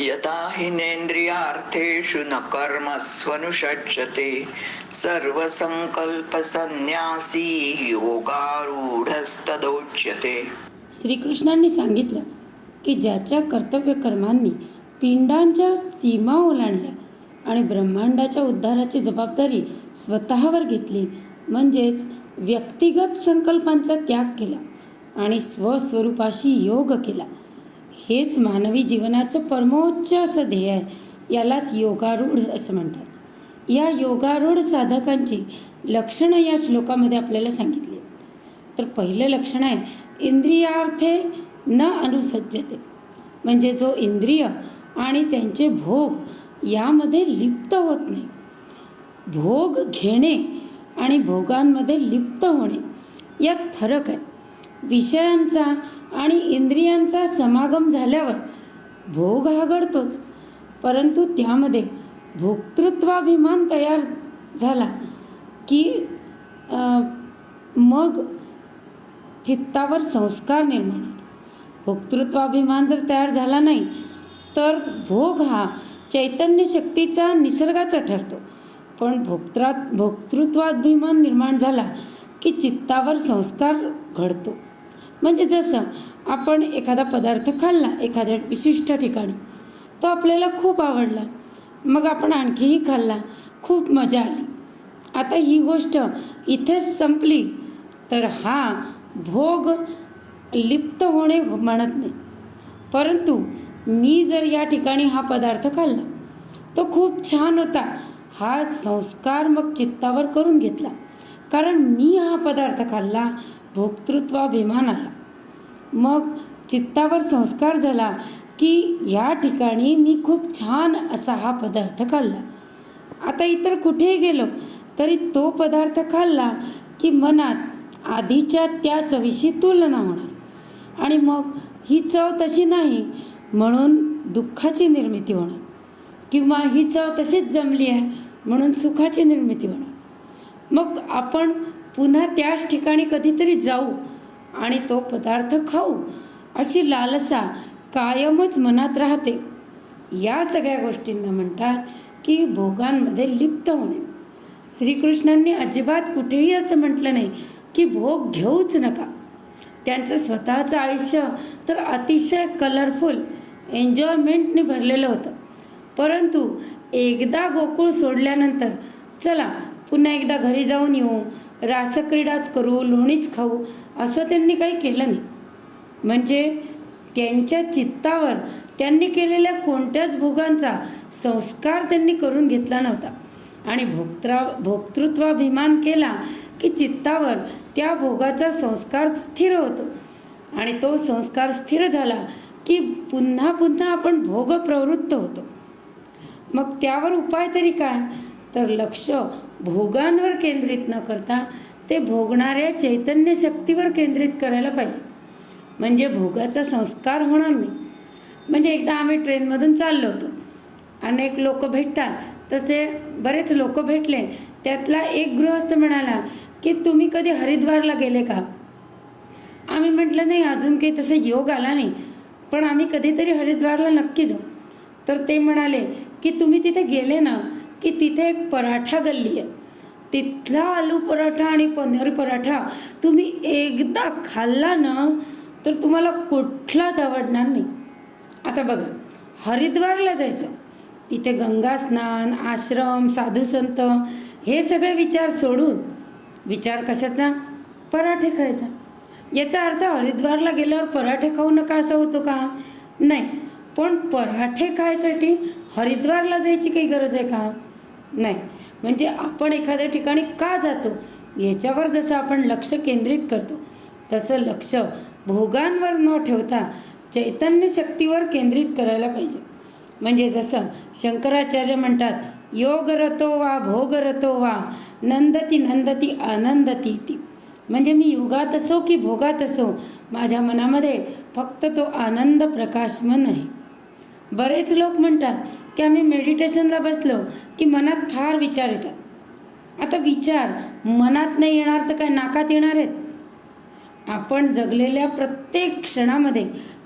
यदा हिनेन्द्रियार्थेषु न कर्मस्वनुषज्यते सर्वसङ्कल्पसन्न्यासी योगारूढस्तदोच्यते। श्रीकृष्णांनी सांगितलं की ज्याच्या कर्तव्य कर्मांनी पिंडांच्या सीमा ओलांडल्या आणि ब्रह्मांडाच्या उद्धाराची जबाबदारी स्वतःवर घेतली म्हणजेच व्यक्तिगत संकल्पांचा त्याग केला आणि स्वस्वरूपाशी योग केला. हेच मानवी जीवनाचं परमोच्च असं ध्येय आहे. यालाच योगारूढ असं म्हणतात. या योगारूढ साधकांची लक्षणं या श्लोकामध्ये आपल्याला सांगितली तर पहिलं लक्षण आहे इंद्रियार्थे न अनुसज्जते. म्हणजे जो इंद्रिय आणि त्यांचे भोग यामध्ये लिप्त होत नाही. भोग घेणे आणि भोगांमध्ये लिप्त होणे यात फरक आहे. विषयांचा आणि इंद्रियांचा समागम झाल्यावर भोग हा घडतोच परंतु त्यामध्ये भोक्तृत्वाभिमान तयार झाला की मग चित्तावर संस्कार निर्माण होतो. भोक्तृत्वाभिमान जर तयार झाला नाही तर भोग हा चैतन्य शक्तीचा निसर्गाचा ठरतो. पण भोक्त्रात भोक्तृत्वाभिमान निर्माण झाला की चित्तावर संस्कार घडतो. म्हणजे जसं आपण एखादा पदार्थ खाल्ला एखाद्या विशिष्ट ठिकाणी तो आपल्याला खूप आवडला. मग आपण आणखीही खाल्ला खूप मजा आली. आता ही गोष्ट इथेच संपली तर हा भोग लिप्त होणे म्हणत नाही. परंतु मी जर या ठिकाणी हा पदार्थ खाल्ला तो खूप छान होता. हा संस्कार मग चित्तावर करून घेतला. कारण मी हा पदार्थ खाल्ला भोक्तृत्वाभिमान. आला मग चित्तावर संस्कार झाला की या ठिकाणी मी खूप छान असा हा पदार्थ खाल्ला. आता इतर कुठेही गेलो तरी तो पदार्थ खाल्ला की मनात आधीच्या त्या चवीशी तुलना होणार. आणि मग ही चव तशी नाही म्हणून दुःखाची निर्मिती होणार. किंवा ही चव तशीच जमली आहे म्हणून सुखाची निर्मिती होणार. मग आपण पुन्हा त्याच ठिकाणी कधीतरी जाऊ आणि तो पदार्थ खाऊ अशी लालसा कायमच मनात राहते. या सगळ्या गोष्टींना म्हणतात की भोगांमध्ये लिप्त होणे. श्रीकृष्णांनी अजिबात कुठेही असं म्हटलं नाही की भोग घेऊच नका. त्यांचं स्वतःचं आयुष्य तर अतिशय कलरफुल एन्जॉयमेंटने भरलेलं होतं. परंतु एकदा गोकुळ सोडल्यानंतर चला पुन्हा एकदा घरी जाऊन येऊ रासक्रीडाच करू लोणीच खाऊ असं त्यांनी काही केलं नाही. म्हणजे त्यांच्या चित्तावर त्यांनी केलेल्या कोणत्याच भोगांचा संस्कार त्यांनी करून घेतला नव्हता. आणि भोक्त्रा भोक्तृत्वाभिमान केला की चित्तावर त्या भोगाचा संस्कार स्थिर होतो. आणि तो संस्कार स्थिर झाला की पुन्हा पुन्हा आपण भोग प्रवृत्त होतो. मग त्यावर उपाय तरी काय? तर लक्ष भोगांवर केंद्रित न करता ते भोगणाऱ्या चैतन्य शक्तीवर केंद्रित करायला पाहिजे. म्हणजे भोगाचा संस्कार होणार नाही. म्हणजे एकदा आम्ही ट्रेनमधून चाललो होतो. अनेक लोक भेटतात. तसे बरेच लोक भेटले. त्यातला एक गृहस्थ म्हणाला की तुम्ही कधी हरिद्वारला गेले का? आम्ही म्हटलं नाही अजून काही तसं योग आला नाही. पण आम्ही कधीतरी हरिद्वारला नक्की जाऊ. तर ते म्हणाले की तुम्ही तिथे गेले ना की तिथे एक पराठा गल्ली आहे. तिथला आलू पराठा आणि पनीर पराठा तुम्ही एकदा खाल्ला ना तर तुम्हाला कुठलाच आवडणार नाही. आता बघा हरिद्वारला जायचं. तिथे गंगा स्नान आश्रम साधूसंत हे सगळे विचार सोडून विचार कशाचा? पराठे खायचा. याचा अर्थ हरिद्वारला गेल्यावर पराठे खाऊ नका असा होतो का? नाही. पण पराठे खायसाठी हरिद्वारला जायची काही गरज आहे का? नाही. म्हणजे आपण एखाद्या ठिकाणी का जातो? याच्यावर जसं आपण लक्ष केंद्रित करतो तसं लक्ष भोगांवर न ठेवता चैतन्य शक्तीवर केंद्रित करायला पाहिजे. म्हणजे जसं शंकराचार्य म्हणतात योगरतो वा भोगरतो वा नंदती नंदती आनंदती ती. म्हणजे मी योगात असो की भोगात असो माझ्या मनामध्ये फक्त तो आनंद प्रकाशमन आहे बरेच लोक म्हणतात की आम्ही मेडिटेशनला बसलो की मनात फार विचार येतात. आता विचार मनात नाही येणार तर काय नाकात येणार आहेत? आपण जगलेल्या प्रत्येक क्षणामध्ये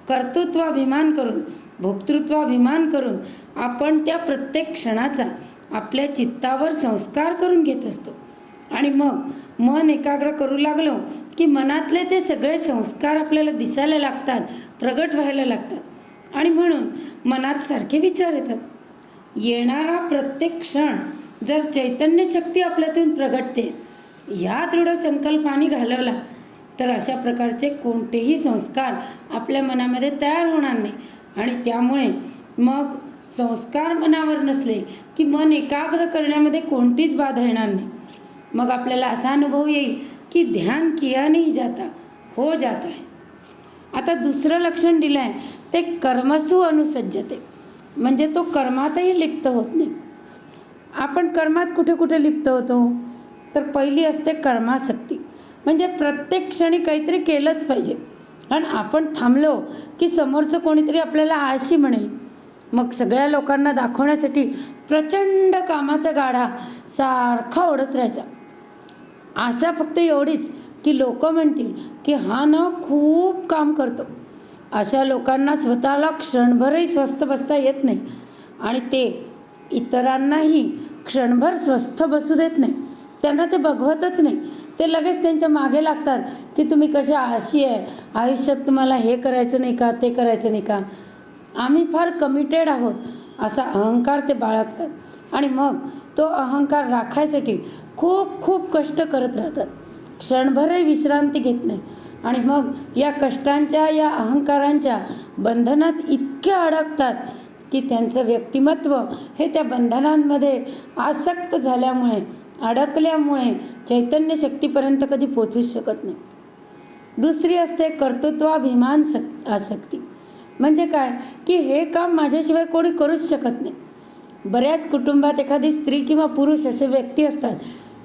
कर्तृत्वाभिमान करून भोक्तृत्वाभिमान करून आपण त्या प्रत्येक क्षणाचा आपल्या चित्तावर संस्कार करून घेत असतो. आणि मग मन एकाग्र करू लागलो की मनातले ते सगळे संस्कार आपल्याला दिसायला लागतात प्रगट व्हायला लागतात. आणि म्हणून मनात सारखे विचार येतात. येणारा प्रत्येक क्षण जर चैतन्य शक्ती आपल्यातून प्रगटते ह्या दृढ संकल्पाने घालवला तर अशा प्रकारचे कोणतेही संस्कार आपल्या मनामध्ये तयार होणार नाही. आणि त्यामुळे मग संस्कार मनावर नसले की मन एकाग्र करण्यामध्ये कोणतीच बाधा येणार नाही. मग आपल्याला असा अनुभव येईल की ध्यान किया नाही जाता हो जाता है आता दुसरं लक्षण दिलं आहे ते कर्मसु अनुसज्जते. म्हणजे तो कर्मातही लिप्त होत नाही. आपण कर्मात कुठे कुठे लिप्त होतो? तर पहिली असते कर्मासक्ती. म्हणजे प्रत्येक क्षणी काहीतरी केलंच पाहिजे. कारण आपण थांबलो की समोरचं कोणीतरी आपल्याला आळशी म्हणेल. मग सगळ्या लोकांना दाखवण्यासाठी प्रचंड कामाचा गाडा सारखा ओढत राहायचा. आशा फक्त एवढीच की लोक म्हणतील की हा ना खूप काम करतो. अशा लोकांना स्वतःला क्षणभरही स्वस्थ बसता येत नाही. आणि ते इतरांनाही क्षणभर स्वस्थ बसू देत नाही. त्यांना ते बघवतच नाही. ते लगेच त्यांच्या मागे लागतात की तुम्ही कशा आळशी आहे? आयुष्यात तुम्हाला हे करायचं नाही का? ते करायचं नाही का? आम्ही फार कमिटेड आहोत असा अहंकार ते बाळगतात. आणि मग तो अहंकार राखायसाठी खूप खूप कष्ट करत राहतात. क्षणभरही विश्रांती घेत नाही. आणि मग या कष्टांच्या या अहंकारांच्या बंधनात इतके अडकतात की त्यांचं व्यक्तिमत्व हे त्या बंधनांमध्ये आसक्त झाल्यामुळे अडकल्यामुळे चैतन्य शक्तीपर्यंत कधी पोचूच शकत नाही. दुसरी असते कर्तृत्वाभिमान सक आसक्ती. म्हणजे काय? की हे काम माझ्याशिवाय कोणी करूच शकत नाही. बऱ्याच कुटुंबात एखादी स्त्री किंवा पुरुष असे व्यक्ती असतात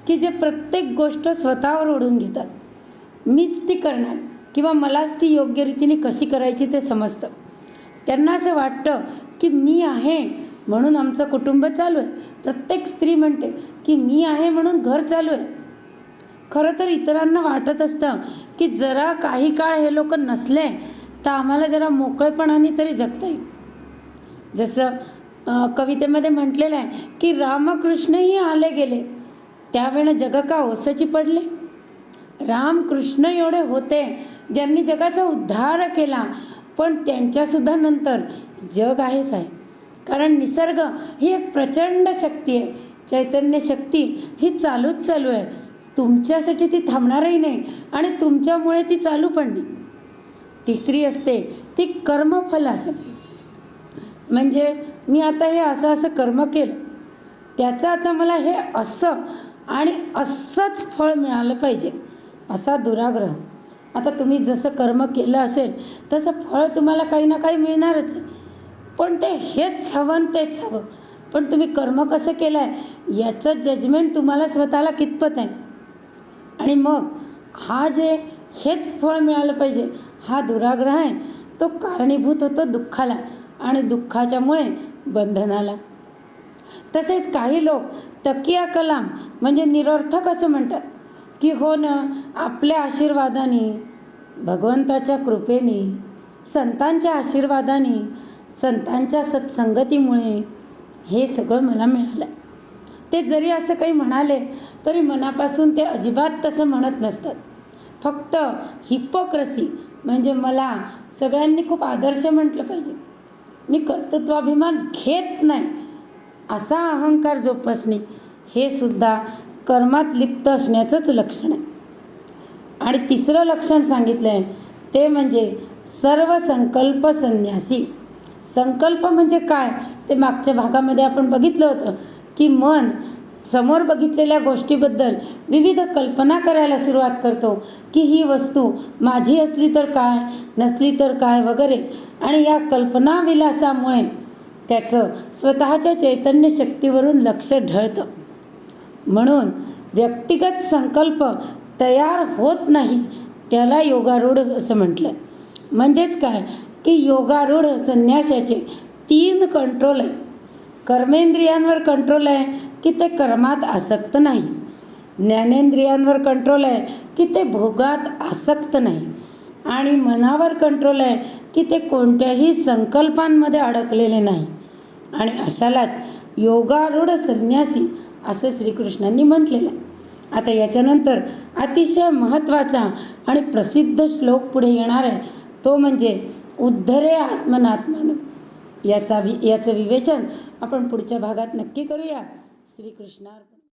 की जे प्रत्येक गोष्ट स्वतःवर ओढून घेतात. मीच ती करणार. किंवा मलाच ती योग्य रीतीने कशी करायची ते समजतं. त्यांना असं वाटतं की मी आहे म्हणून आमचं कुटुंब चालू आहे. प्रत्येक स्त्री म्हणते की मी आहे म्हणून घर चालू आहे. खरं तर इतरांना वाटत असतं की जरा काही काळ हे लोक नसले तर आम्हाला जरा मोकळेपणाने तरी जगता येईल. जसं कवितेमध्ये म्हटलेलं आहे की रामकृष्णही आले गेले. त्यावेळेनं जग का ओसची पडले? रामकृष्ण एवढे होते ज्यांनी जगाचा उद्धार केला पण त्यांच्यासुद्धा नंतर जग आहेच आहे. कारण निसर्ग ही एक प्रचंड शक्ती आहे. चैतन्य शक्ती ही चालूच चालू आहे. तुमच्यासाठी ती थांबणारही नाही आणि तुमच्यामुळे ती चालू पण नाही. तिसरी असते ती कर्मफल आसक्ती म्हणजे मी आता हे असं असं कर्म केलं. त्याचं आता मला हे असं आणि असंच फळ मिळालं पाहिजे. असा दुराग्रह. आता तुम्ही जसं कर्म केलं असेल तसं फळ तुम्हाला काही ना काही मिळणारच आहे. पण ते हेच हवं तेच हवं. पण तुम्ही कर्म कसं केलं आहे याचं जजमेंट तुम्हाला स्वतःला कितपत आहे? आणि मग हा जे हेच फळ मिळालं पाहिजे हा दुराग्रह आहे तो कारणीभूत होतो दुःखाला आणि दुःखाच्यामुळे बंधनाला. तसेच काही लोक तकिया कलाम म्हणजे निरर्थक असं म्हणतात. की हो ना? आपल्या आशीर्वादाने भगवंताच्या कृपेने संतांच्या आशीर्वादाने संतांच्या सत्संगतीमुळे हे सगळं मला मिळालं. ते जरी असं काही म्हणाले तरी मनापासून ते अजिबात तसं म्हणत नसतात. फक्त हिपोक्रसी म्हणजे मला सगळ्यांनी खूप आदर्श म्हटलं पाहिजे. मी कर्तृत्वाभिमान घेत नाही. असा अहंकार जोपासणे हे सुद्धा कर्मात लिप्त असण्याचंच लक्षण आहे. आणि तिसरं लक्षण सांगितलं आहे ते म्हणजे सर्व संकल्प संन्यासी. संकल्प म्हणजे काय? ते मागच्या भागामध्ये आपण बघितलं होतं की मन समोर बघितलेल्या गोष्टीबद्दल विविध कल्पना करायला सुरुवात करतो की ही वस्तू माझी असली तर काय नसली तर काय वगैरे. आणि या कल्पनाविलासामुळे त्याचं स्वतःच्या चैतन्य शक्तीवरून लक्ष ढळतं. म्हणून व्यक्तिगत संकल्प तयार होत नाही त्याला योगारूढ असं म्हटलं म्हणजेच काय? की योगारूढ संन्यासाचे तीन कंट्रोल आहे कर्मेंद्रियांवर कंट्रोल आहे की ते कर्मात आसक्त नाही. ज्ञानेंद्रियांवर कंट्रोल आहे की ते भोगात आसक्त नाही. आणि मनावर कंट्रोल आहे की ते कोणत्याही संकल्पांमध्ये अडकलेले नाही. आणि अशालाच योगारूढ संन्यासी असं श्रीकृष्णांनी म्हटलेलं. आहे. आता याच्यानंतर अतिशय महत्त्वाचा आणि प्रसिद्ध श्लोक पुढे येणार आहे. तो म्हणजे उद्धरे आत्मनात्मान. याचा वि याचं विवेचन आपण पुढच्या भागात नक्की करूया. श्रीकृष्णार्पण.